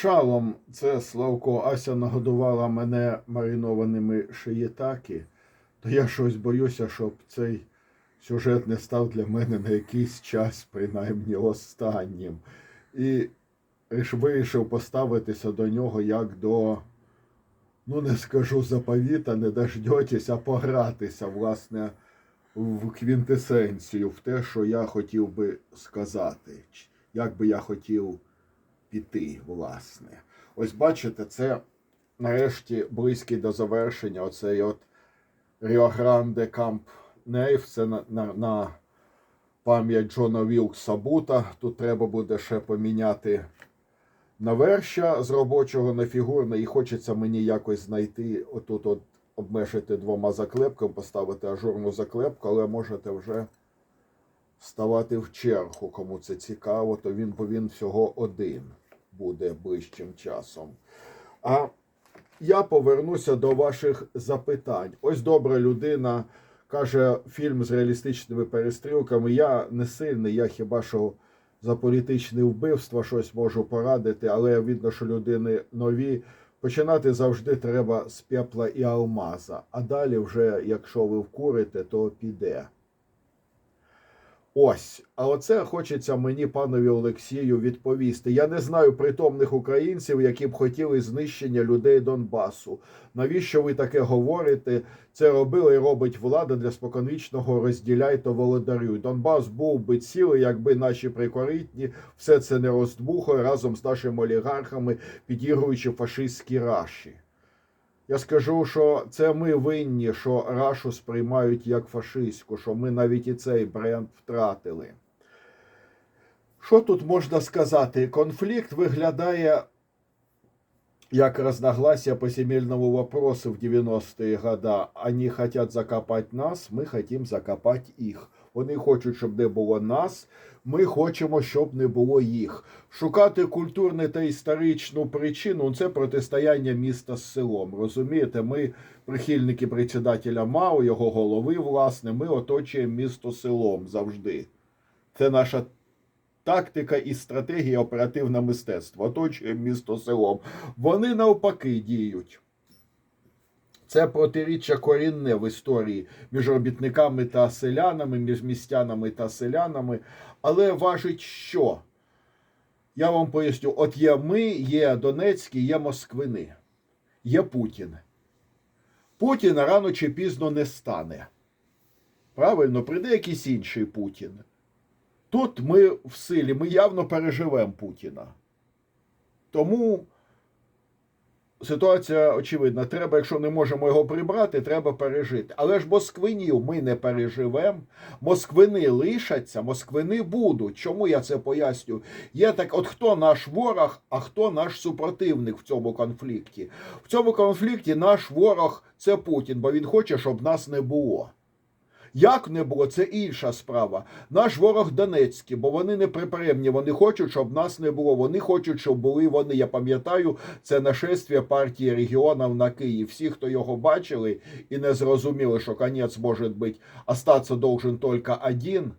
Шалом, це Славко, Ася нагодувала мене маринованими шиєтаки, то я щось боюся, щоб цей сюжет не став для мене на якийсь час, принаймні останнім. І вирішив поставитися до нього як до, ну не скажу заповіта, не дождетесь, а погратися, власне, в квінтесенцію, в те, що я хотів би сказати, як би я хотів піти, власне. Ось бачите, це нарешті близький до завершення. Оцей от Grande Camp Нейв, це на, на, на пам'ять Джона Вілкса Бута. Тут треба буде ще поміняти навершя з робочого на фігурне, і хочеться мені якось знайти отут от обмежити двома заклепками, поставити ажурну заклепку, але можете вже ставати в чергу, кому це цікаво, то він, бо він всього один буде ближчим часом. А я повернуся до ваших запитань. Ось добра людина каже фільм з реалістичними перестрілками. Я не сильний, я хіба що за політичне вбивство щось можу порадити, але видно, що людини нові. Починати завжди треба з пепла і алмаза. А далі, вже, якщо ви вкурите, то піде. Ось, а оце хочеться мені, панові Олексію, відповісти. Я не знаю притомних українців, які б хотіли знищення людей Донбасу. Навіщо ви таке говорите? Це робила і робить влада для споконвічного розділяйто володарю. Донбас був би цілий, якби наші прикоритні все це не роздмухали разом з нашими олігархами, підігруючи фашистські раші. Я скажу, що це ми винні, що рашу сприймають як фашистську, що ми навіть і цей бренд втратили. Що тут можна сказати? Конфлікт виглядає як разногласия по земельному вопросу в 90-е годы. Они хотят закопати нас, ми хотим закопати їх. Вони хочуть, щоб не було нас, ми хочемо, щоб не було їх. Шукати культурну та історичну причину це протистояння міста з селом. Розумієте, ми прихильники председателя МАО, його голови, власне, ми оточуємо місто селом завжди. Це наша тактика і стратегія оперативне мистецтво. Оточуємо місто селом. Вони навпаки діють. Це протиріччя корінне в історії між робітниками та селянами, між містянами та селянами. Але важить що? Я вам поясню: от є ми, є Донецькі, є Москвини, є Путін. Путіна рано чи пізно не стане. Правильно, прийде якийсь інший Путін. Тут ми в силі, ми явно переживемо Путіна. Тому ситуація очевидна. Треба, якщо не можемо його прибрати, треба пережити. Але ж москвинів ми не переживемо. Москвини лишаться, москвини будуть. Чому я це поясню? Є так, от хто наш ворог, а хто наш супротивник в цьому конфлікті? В цьому конфлікті наш ворог це Путін, бо він хоче, щоб нас не було. Як не було, це інша справа. Наш ворог Донецький, бо вони не приприємні, вони хочуть, щоб нас не було. Вони хочуть, щоб були вони. Я пам'ятаю, це нашествие партії регіонів на Київ. Всі, хто його бачили і не зрозуміли, що конець може бути, остатися должен тільки один,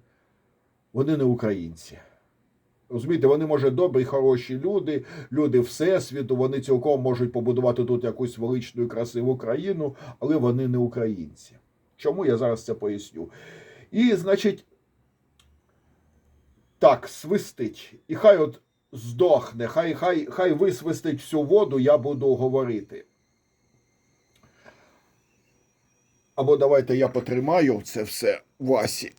вони не українці. Розумієте, вони може добрі, хороші люди, люди всесвіту, вони цілком можуть побудувати тут якусь величну красиву країну, але вони не українці. Чому я зараз це поясню? І, значить, так, свистить. І хай от здохне, хай, хай, хай висвистить всю воду, я буду говорити. Або давайте я потримаю це все Васі.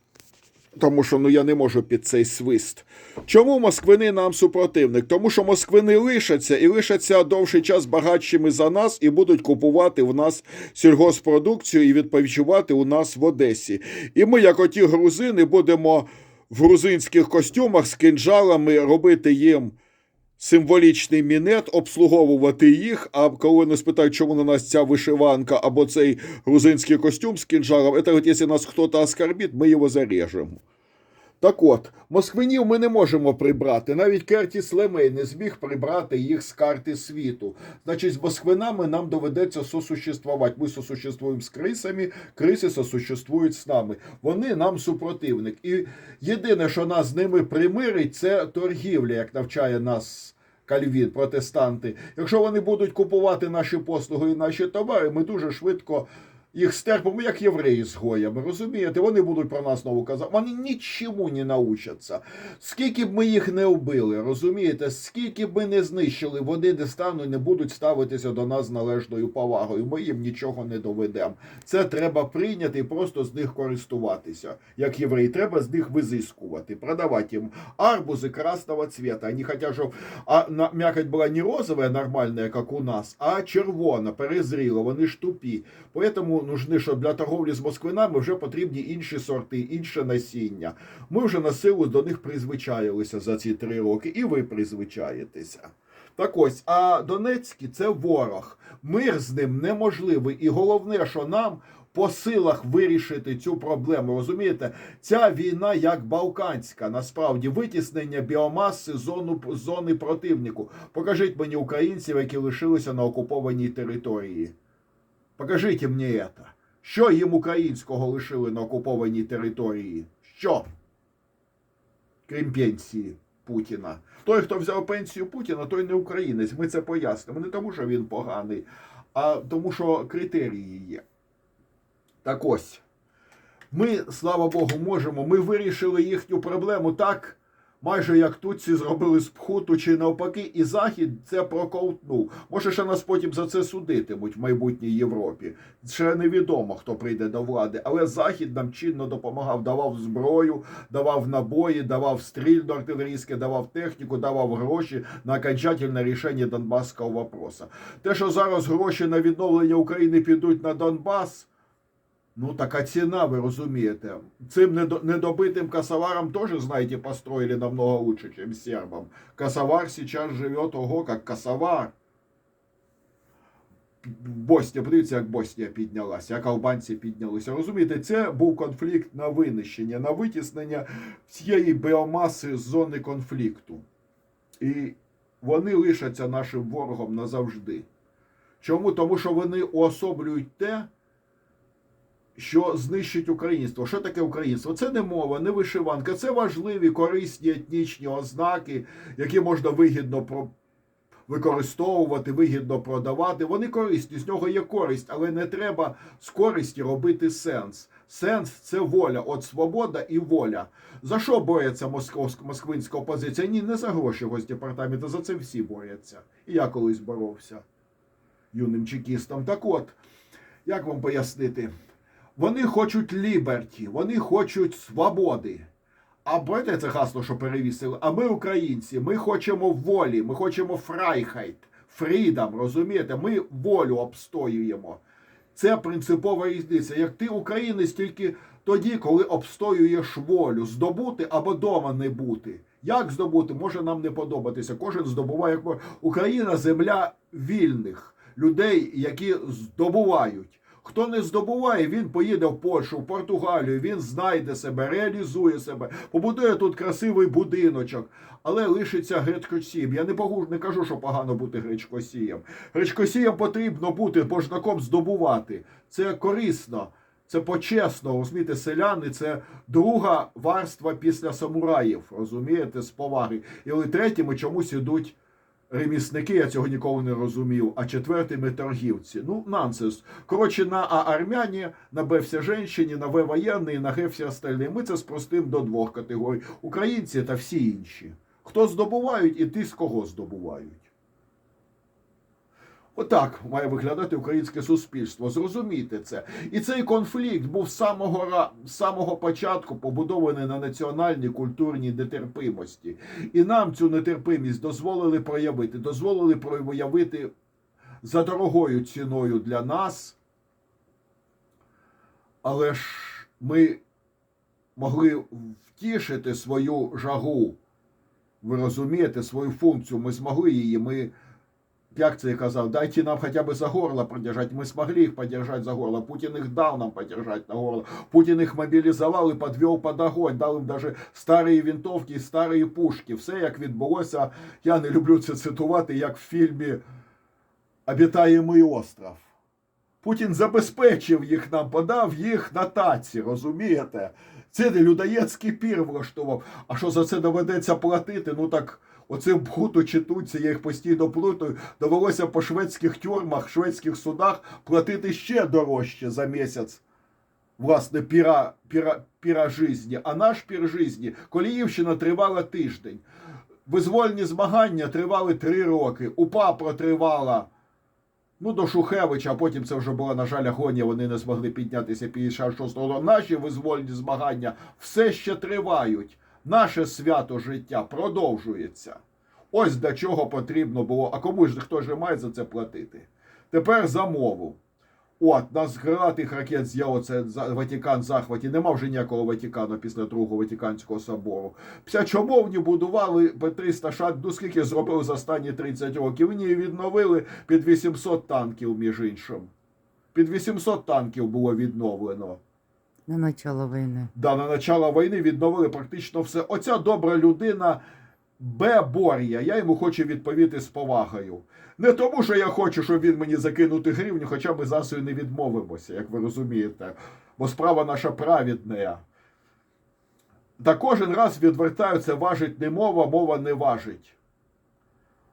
Тому що ну я не можу під цей свист. Чому москвини нам супротивник? Тому що москвини лишаться і лишаться довший час багатшими за нас і будуть купувати в нас сільгоспродукцію і відповідчувати у нас в Одесі. І ми, як оті грузини, будемо в грузинських костюмах з кинджалами робити їм символічний мінет, обслуговувати їх. А коли нас спитають, чому на нас ця вишиванка або цей грузинський костюм з кінжаром, це якщо нас хтось оскорбить, ми його зарежемо. Так от, москвинів ми не можемо прибрати. Навіть Кертіс Лемей не зміг прибрати їх з карти світу. Значить, з москвинами нам доведеться сосуществувати. Ми сосуществуємо з крисами, криси сосуществують з нами. Вони нам супротивник. І єдине, що нас з ними примирить, це торгівля, як навчає нас Кальвін, протестанти. Якщо вони будуть купувати наші послуги і наші товари, ми дуже швидко їх стерпимо, як євреї з гоями. Розумієте? Вони будуть про нас знову казати. Вони нічому не научаться. Скільки б ми їх не вбили, розумієте? Скільки б ми не знищили, вони не стануть, не будуть ставитися до нас з належною повагою. Ми їм нічого не доведемо. Це треба прийняти і просто з них користуватися. Як євреї, треба з них визискувати, продавати їм арбузи красного цвета. Вони хотять, щоб м'якоть була не розова, нормальна, як у нас, а червона, перезріла. Вони ж тупі. Поэтому нужны, що для торговлі з москвинами вже потрібні інші сорти, інше насіння. Ми вже на силу до них призвичаїлися за ці три роки, і ви призвичаєтеся. Так ось, а Донецький це ворог. Мир з ним неможливий. І головне, що нам по силах вирішити цю проблему. Розумієте, ця війна як балканська, насправді витіснення біомаси зону зони противнику. Покажіть мені українців, які лишилися на окупованій території. Покажіть мені це. Що їм українського лишили на окупованій території? Що? Крім пенсії Путіна. Той, хто взяв пенсію Путіна, той не українець. Ми це пояснимо. Не тому, що він поганий, а тому, що критерії є. Так ось. Ми, слава Богу, можемо. Ми вирішили їхню проблему так, майже як тутці зробили з Пхуту чи навпаки, і Захід це проковтнув. Може, ще нас потім за це судитимуть в майбутній Європі. Ще невідомо, хто прийде до влади. Але Захід нам чинно допомагав, давав зброю, давав набої, давав стрільно артилерійське, давав техніку, давав гроші на окончательне рішення Донбаського вопроса. Те, що зараз гроші на відновлення України підуть на Донбас. Ну, така ціна, ви розумієте. Цим недо- недобитим косоварам тоже, знаете, построили намного лучше, чем сербам. Косовар сейчас живет ого, как косовар. Боснія, подивіться, як Боснія піднялася, як албанці піднялися. Розумієте, це був конфлікт на винищення, на витіснення всієї біомаси з зони конфлікту. І вони лишаться нашим ворогом назавжди. Чому? Тому що вони уособлюють те, що знищить українство. Що таке українство? Це не мова, не вишиванка, це важливі корисні етнічні ознаки, які можна вигідно про. Використовувати, вигідно продавати. Вони корисні, з нього є користь, але не треба з користі робити сенс. Сенс це воля, от свобода і воля. За що бореться москвинська опозиція? Ні, не за гроші Госдепартаменту, за це всі борються. І я колись боровся юним чекістом. Так от, як вам пояснити? Вони хочуть ліберті, вони хочуть свободи. А бачите це гасло, що перевісили? А ми, українці, ми хочемо волі, ми хочемо фрайхайт, фрідам, розумієте? Ми волю обстоюємо. Це принципова різниця. Як ти українець тільки тоді, коли обстоюєш волю, здобути або дома не бути. Як здобути, може нам не подобатися. Кожен здобуває. Україна земля вільних людей, які здобувають. Хто не здобуває, він поїде в Польщу, в Португалію, він знайде себе, реалізує себе, побудує тут красивий будиночок, але лишиться гречкосієм. Я не, не кажу, що погано бути гречкосієм. Гречкосієм потрібно бути божнаком здобувати. Це корисно. Це почесно, розумієте, селяни це друга варства після самураїв, розумієте, з поваги. І третіми чомусь ідуть ремісники, я цього ніколи не розумів, а четвертий ми торгівці. Ну, нансенс. Коротше, на А армяні, на Б всі женщині, на В воєнний, на Г всі остальні. Ми це спростим до двох категорій. Українці та всі інші. Хто здобувають і ти з кого здобувають. Отак має виглядати українське суспільство. Зрозумійте це. І цей конфлікт був з самого, самого початку побудований на національній культурній нетерпимості. І нам цю нетерпимість дозволили проявити, дозволили проявити за дорогою ціною для нас. Але ж ми могли втішити свою жагу. Ви розумієте, свою функцію. Ми змогли її. Ми як це казав, дайте нам хотя бы за горло продержать. Мы смогли их подержать за горло. Путин их дал нам подержать на горло. Путин их мобілізував і подвел под огонь. Дав їм даже старі винтовки і старі пушки. Все як відбулося. Я не люблю це цитувати, як в фільмі Обітаємий остров. Путін забезпечив їх нам, подав їх на таці, розумієте? Це не людоєцький пір влаштував. А що за це доведеться платити? Ну так Оцим хуту чи туці, я їх постійно плутаю, довелося по шведських тюрмах, шведських судах платити ще дорожче за місяць. Власне, піра, піра, піра жизні. А наш пір жизні, Коліївщина тривала тиждень. Визвольні змагання тривали три роки. УПА протривала ну, до Шухевича, а потім це вже була, на жаль, агонія, вони не змогли піднятися 56-го. Наші визвольні змагання все ще тривають. Наше свято життя продовжується. Ось для чого потрібно було. А кому ж хто ж має за це платити? Тепер за мову. От, нас з крилатих ракет з'явило це Ватикан захваті. Нема вже ніякого Ватикану після Другого Ватиканського собору. Псячомовні будували по 300 шат, ну скільки зробили за останні 30 років. Вони відновили під 800 танків, між іншим. Під 800 танків було відновлено. На начало війни. Да, на начало війни відновили практично все. Оця добра людина Б. Боря. Я йому хочу відповісти з повагою. Не тому, що я хочу, щоб він мені закинути гривню, хоча ми засою не відмовимося, як ви розумієте. Бо справа наша праведна. Та кожен раз відвертаються, важить не мова, мова не важить.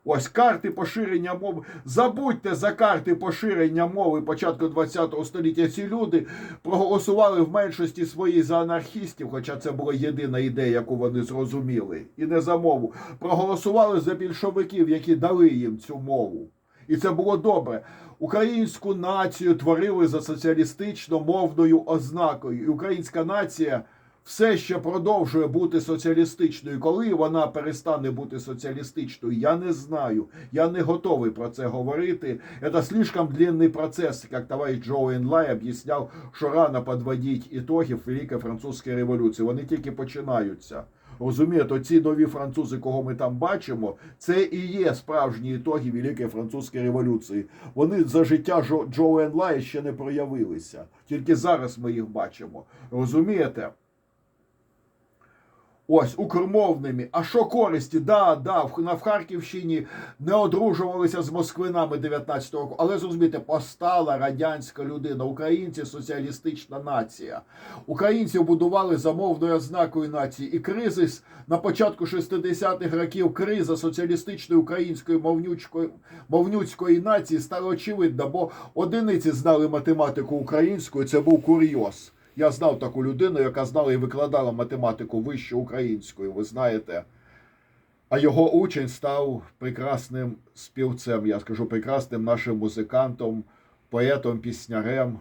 Ось карти поширення мови. Забудьте за карти поширення мови початку ХХ століття. Ці люди проголосували в меншості своїй за анархістів, хоча це була єдина ідея, яку вони зрозуміли, і не за мову. Проголосували за більшовиків, які дали їм цю мову. І це було добре. Українську націю творили за соціалістично мовною ознакою. І українська нація все ще продовжує бути соціалістичною. Коли вона перестане бути соціалістичною, я не знаю. Я не готовий про це говорити. Это слишком длинный процесс, как товарищ Джо Енлай об'ясняв, що рано підводити ітогів Великої Французької революції. Вони тільки починаються. Розумієте, ці нові французи, кого ми там бачимо, це і є справжні ітоги Великої Французької революції. Вони за життя Джо Енлая ще не проявилися. Тільки зараз ми їх бачимо. Розумієте? Ось укрмовними. А що користі? Да, да, на в Харківщині не одружувалися з москвинами 19-го року. Але зрозумійте, постала радянська людина. Українці соціалістична нація. Українців будували за мовною ознакою нації. І кризи с- на початку 60-х років криза соціалістичної української мовнючої, мовнюцької нації стала очевидна, бо одиниці знали математику українську, і це був курйоз. Я знав таку людину, яка знала і викладала математику вищу українською, ви знаєте. А його учень став прекрасним співцем, я скажу, прекрасним нашим музикантом, поетом, піснярем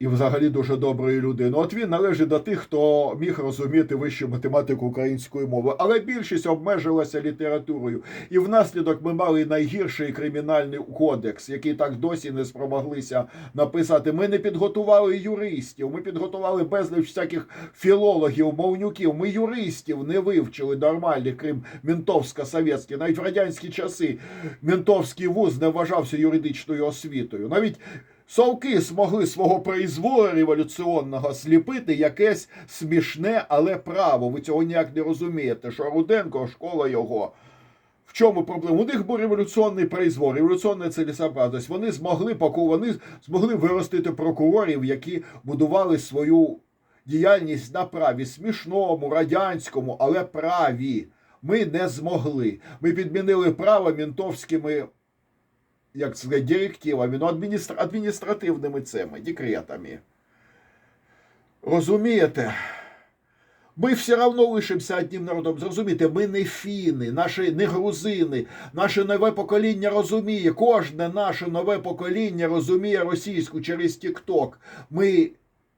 і взагалі дуже доброю людиною. От він належить до тих, хто міг розуміти вищу математику української мови, але більшість обмежилася літературою. І внаслідок ми мали найгірший кримінальний кодекс, який так досі не спромоглися написати. Ми не підготували юристів, ми підготували безліч всяких філологів, мовнюків. Ми юристів не вивчили нормальних, крім ментовсько-совєтських. Навіть в радянські часи ментовський вуз не вважався юридичною освітою. Навіть Совки змогли свого произволу революціонного сліпити якесь смішне, але право. Ви цього ніяк не розумієте, що Руденко, школа його. В чому проблема? У них був революційний произвол, революційна цілесообразність. Вони змогли, вони змогли виростити прокурорів, які будували свою діяльність на праві смішному, радянському, але праві. Ми не змогли. Ми підмінили право мінтовськими як сказати, директивами, ну, адміністра... адміністративними цими декретами. Розумієте? Ми все одно лишимося одним народом. Зрозумієте, ми не фіни, наші не грузини. Наше нове покоління розуміє. Кожне наше нове покоління розуміє російську через Тік-Ток. Ми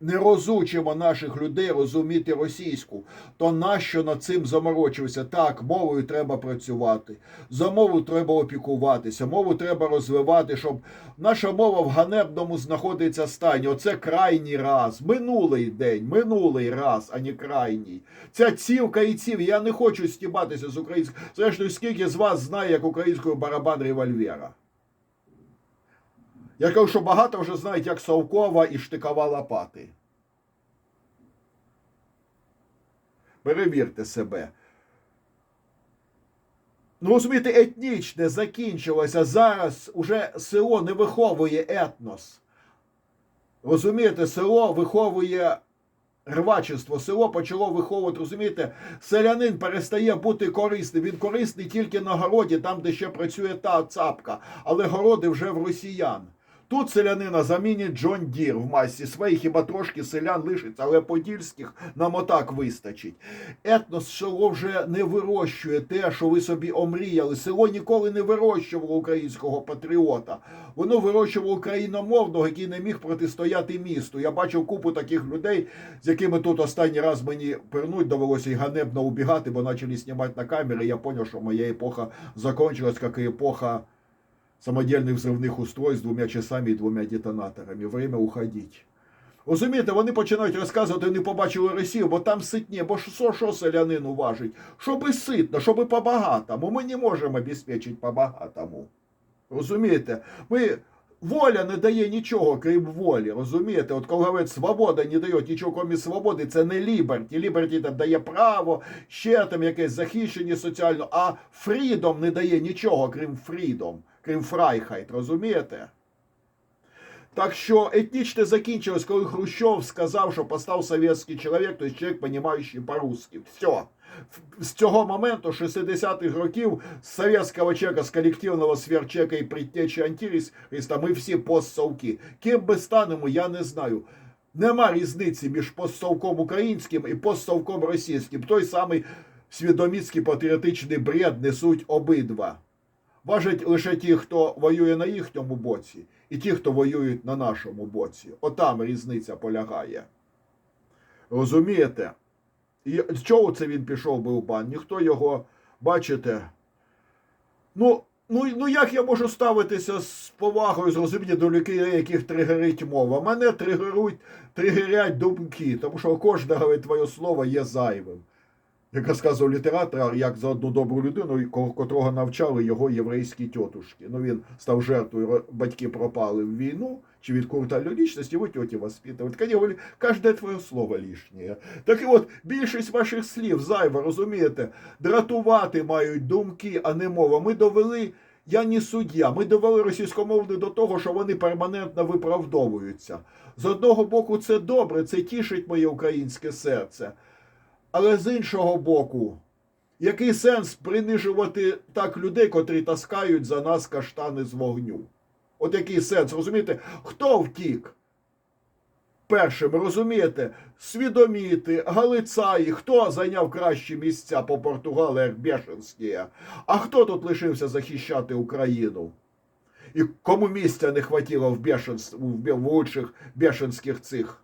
не розучимо наших людей розуміти російську. То нащо над цим заморочуватися? Так, мовою треба працювати. За мову треба опікуватися, мову треба розвивати, щоб наша мова в ганебному знаходиться стані. Оце крайній раз, минулий день, минулий раз, а не крайній. Ця цівка і ців. Я не хочу стібатися з українською. Зрештою, скільки з вас знає, як українською барабан револьвера? Я кажу, що багато вже знають, як Совкова і штикова лопати. Перевірте себе. Ну, розумієте, етнічне закінчилося. Зараз уже село не виховує етнос. Розумієте, село виховує рвачество. Село почало виховувати, розумієте, селянин перестає бути корисним. Він корисний тільки на городі, там, де ще працює та цапка, але городи вже в росіян. Тут селянина замінить Джон Дір в масі своїй, хіба трошки селян лишиться, але подільських нам отак вистачить. Етнос село вже не вирощує те, що ви собі омріяли. Село ніколи не вирощувало українського патріота. Воно вирощувало україномовного, який не міг протистояти місту. Я бачив купу таких людей, з якими тут останній раз мені пирнуть довелося і ганебно убігати, бо почали знімати на камери. Я зрозумів, що моя епоха закончилась, як і епоха самодельных взривних устройств з двома часами і двома детонаторами. Время уходить. Розумієте, вони починають розказувати, вони побачили Росію, бо там ситні, бо що, що селянину важить? Щоби ситно, щоби по-багатому. Ми не можемо обезпечити по-багатому. Розумієте? Ми... Воля не дає нічого, крім волі. Розумієте? От коли говорять, свобода не дає нічого, крім свободи, це не ліберті. Ліберті там дає право, ще там якесь захищення соціально, а фрідом не дає нічого, крім фрідом, крім фрайхайт, розумієте? Так що етнічне закінчилось, коли Хрущов сказав, що постав совєтський чоловік, тобто чоловік, розуміючий по-русски. Все. З цього моменту, 60-х років, з совєтського чека, з колективного сверчека і предтечі антихриста, ми всі постсовки. Ким би станемо, я не знаю. Нема різниці між постсовком українським і постсовком російським. Той самий свідоміцький патріотичний бред несуть обидва. Важать лише ті, хто воює на їхньому боці, і ті, хто воюють на нашому боці. Отам різниця полягає. Розумієте? І з чого це він пішов би в бан? Ніхто його, бачите. Ну, ну, ну як я можу ставитися з повагою з розуміння до людей, яких тригерить мова? Мене тригерують, тригерять думки, тому що кожне твоє слово є зайвим. Як розказував літератор, як за одну добру людину, котрого навчали його єврейські тьотушки. Ну він став жертвою, батьки пропали в війну, чи від культа личності, ви тьоті. Вони говорили, кожне твоє слово лишнє. Так і от, більшість ваших слів зайва, розумієте, дратувати мають думки, а не мова. Ми довели, я не суддя, ми довели російськомовних до того, що вони перманентно виправдовуються. З одного боку, це добре, це тішить моє українське серце. Але з іншого боку, який сенс принижувати так людей, котрі таскають за нас каштани з вогню? От який сенс, розумієте? Хто втік? Першим, розумієте, свідоміти, Галицаї, хто зайняв кращі місця по Португаліях Бешенські, а хто тут лишився захищати Україну? І кому місця не хватило в, бешенств, в, в лучших бешенських цих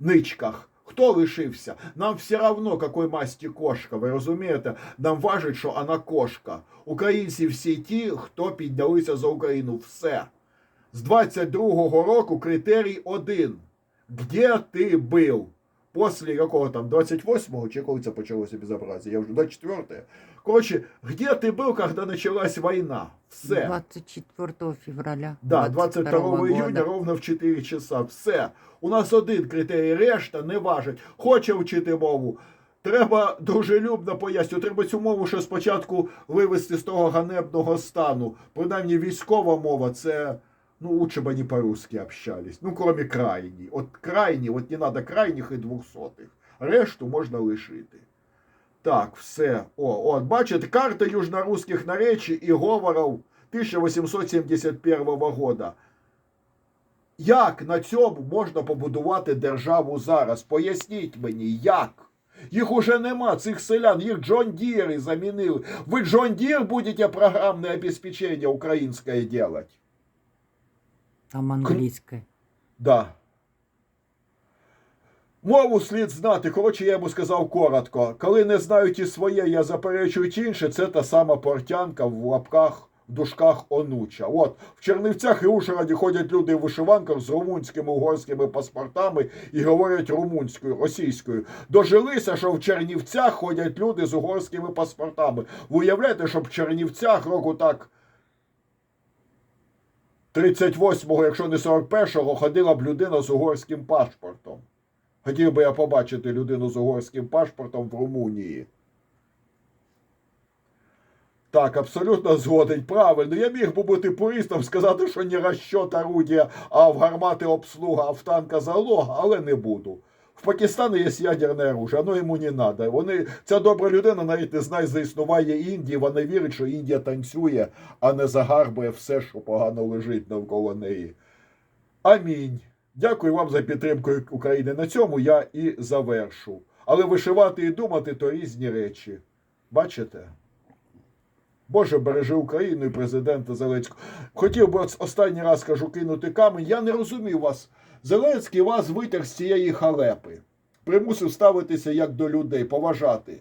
ничках? Хто лишився? Нам все равно, какой масті кошка, ви розумієте? Нам важить, що вона кошка. Українці всі ті, хто піднялися за Україну. Все. З 22-го року критерій один. Где ти був? Після якого там 28-го, чи коли це почалося безобразие? Я вже 24-е. Коротше, где ти був, коли почалась війна? Все. 24 февраля. Да, 22 июня года. ровно в 4 часа. Все. У нас один критерій, решта не важить. Хоче вчити мову. Треба дружелюбно пояснювати. Треба цю мову ще спочатку вивести з того ганебного стану. Принаймні військова мова це. Ну, лучше бы они по-русски общались. Ну, кроме крайней. От крайні, от не надо крайніх і двохсотих. Решту можна лишити. Так, все. О, от, бачите, карта южнорусских наречий і говорів 1871 года. Як на цьому можна побудувати державу зараз? Поясніть мені, як? Їх уже нема, цих селян, їх Джон Діри замінили. Ви Джон Дір будете програмне обеспечення українське делать? Там английская. Да. Мову слід знати. Коротше, я йому сказав коротко. Коли не знають і своє, я заперечують інше, це та сама портянка в лапках, в дужках онуча. От, в Чернівцях і Ужгороді ходять люди в вишиванках з румунськими угорськими паспортами і говорять румунською, російською. Дожилися, що в Чернівцях ходять люди з угорськими паспортами. Ви уявляєте, що в Чернівцях року так 38-го, якщо не 41-го, ходила б людина з угорським паспортом. Хотів би я побачити людину з угорським паспортом в Румунії. Так, абсолютно згоден. Правильно. Я міг би бути пуристом, сказати, що не розчот орудія, а в гармати обслуга, а в танка залога, але не буду. В Пакистані є ядерне оружие, воно йому не треба. Вони, ця добра людина навіть не знає за існування Індії, вона вірить, що Індія танцює, а не загарбує все, що погано лежить навколо неї. Амінь. Дякую вам за підтримку України. На цьому я і завершу. Але вишивати і думати то різні речі. Бачите? Боже, бережи Україну і президента Зеленського. Хотів би останній раз кажу кинути камінь. Я не розумію вас. Зеленський вас витяг з цієї халепи, примусив ставитися як до людей, поважати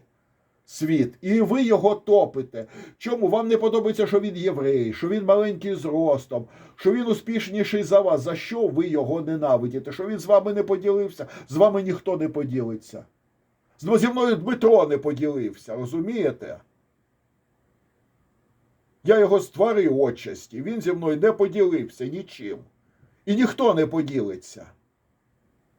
світ. І ви його топите. Чому вам не подобається, що він єврей, що він маленький зростом, що він успішніший за вас? За що ви його ненавидите? Що він з вами не поділився? З вами ніхто не поділиться. Зі мною Дмитро не поділився, розумієте? Я його створив отчасті, він зі мною не поділився нічим. І ніхто не поділиться.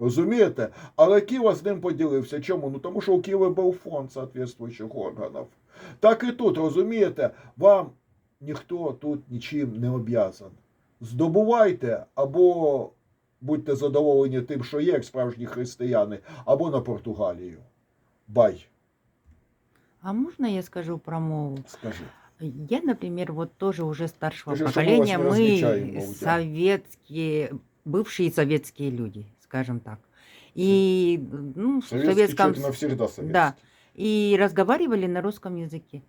Розумієте? Але Ківа з ним поділився. Чому? Ну тому що у Києва був фонд соответствуючих органів. Так і тут, розумієте, вам ніхто тут нічим не об'язан. Здобувайте або будьте задоволені тим, що є, як справжні християни, або на Португалію. Бай, А можно я скажу про мову? скажи. Я, например, вот тоже уже старшего Скажи, что мы вас поколения, не мы различаем, Маудя. советские, бывшие советские люди, скажем так. И ну, в советском... навсегда советский. Да. И разговаривали на русском языке.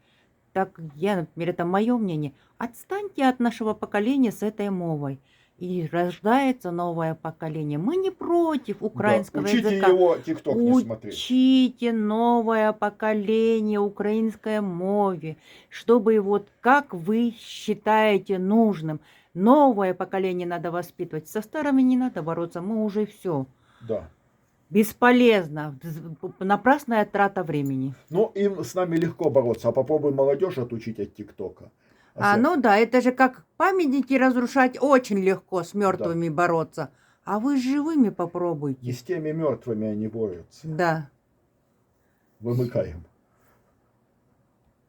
Так я, например, это мое мнение. Отстаньте от нашего поколения с этой мовой. И рождается новое поколение. Мы не против Да, украинского Учите языка. его тикток не смотреть. Учите новое поколение украинской мове, чтобы вот как вы считаете нужным. Новое поколение надо воспитывать. Со старыми не надо бороться, мы уже все. Да. Бесполезно. Напрасная трата времени. Ну, им с нами легко бороться, а попробуй молодежь отучить от ТикТока. А, всё. ну да, это же как памятники разрушать очень легко, с мертвыми бороться. А вы с живыми попробуйте. И с теми мертвыми они борются. Да. Вымыкаем.